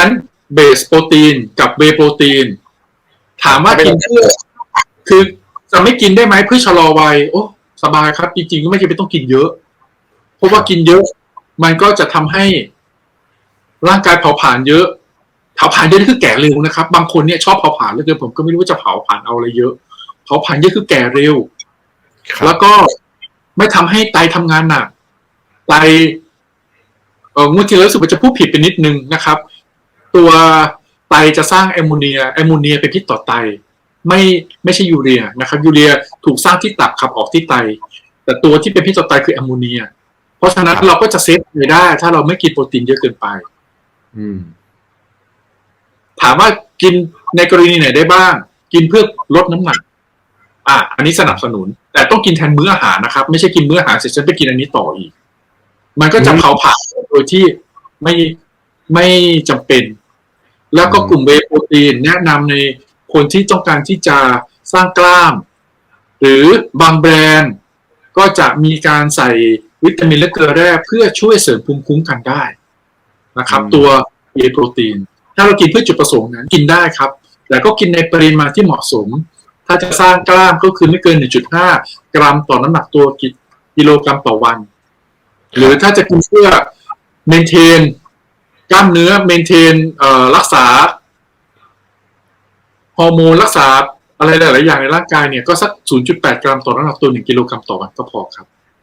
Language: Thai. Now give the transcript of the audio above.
ชั้นเบสโปรตีนกับเวย์โปรตีน ถามว่ากินเพื่อคือจะไม่กินได้ไหมเพื่อชะลอวัยโอ้สบายครับ จริงๆก็ไม่จำเป็นต้องกินเยอะ เพราะว่ากินเยอะ มันก็จะทำให้ร่างกายเผาผลาญเยอะ เผาผลาญเยอะนี่คือแก่เร็วนะครับ บางคนเนี่ยชอบเผาผลาญเหลยเกินผมก็ไม่รู้ว่าจะเผาผลาญเอาอะไรเยอะ เผาผลาญเยอะคือแก่เร็วครับแล้วก็ไม่ทำให้ไตทำงานหนักไตเอองวดที่แล้วรู้สึกว่าจะพูดผิดไปนิดนึงนะครับ ตัวไตจะสร้างแอมโมเนียแอมโมเนียเป็นพิษต่อไต ไม่ไม่ใช่ยูเรียนะครับ ยูเรียถูกสร้างที่ตับขับออกที่ไต แต่ตัวที่เป็นพิษต่อไตคือแอมโมเนีย เพราะฉะนั้นเราก็จะเซฟไตได้ ถ้าเราไม่กินโปรตีนเยอะเกินไป อืม ถามว่ากินในกรณีไหนได้บ้าง กินเพื่อลดน้ำหนัก อะอันนี้สนับสนุน แต่ต้องกินแทนมื้ออาหารนะครับ ไม่ใช่กินมื้ออาหารเสร็จฉันไปกินอันนี้ต่ออีก มันก็จะอืมเผาผลาญโดยที่ไม่ไม่จำเป็น แล้วก็อืมกลุ่มเวย์โปรตีนแนะนำในคนที่ต้องการที่จะสร้างกล้าม หรือบางแบรนด์ก็จะมีการใส่วิตามินและเกลือแร่เพื่อช่วยเสริมภูมิคุ้มกันได้นะครับ ตัวเวย์โปรตีน ถ้าเรากินเพื่อจุดประสงค์นั้นกินได้ครับ แต่ก็กินในปริมาณที่เหมาะสม ถ้าจะสร้างกล้ามก็คือไม่เกิน 1.5 กรัมต่อน้ำหนักตัวกิกิโลกรัมต่อวัน หรือถ้าจะกินเพื่อเมนเทน กล้ามเนื้อเมนเทนเอ่อรักษาฮอร์โมนรักษาอะไรหลาย ๆ อย่างในร่างกายเนี่ยก็สัก 0.8 กรัมต่อน้ำหนักตัว 1 กิโลกรัมต่อวันก็พอครับ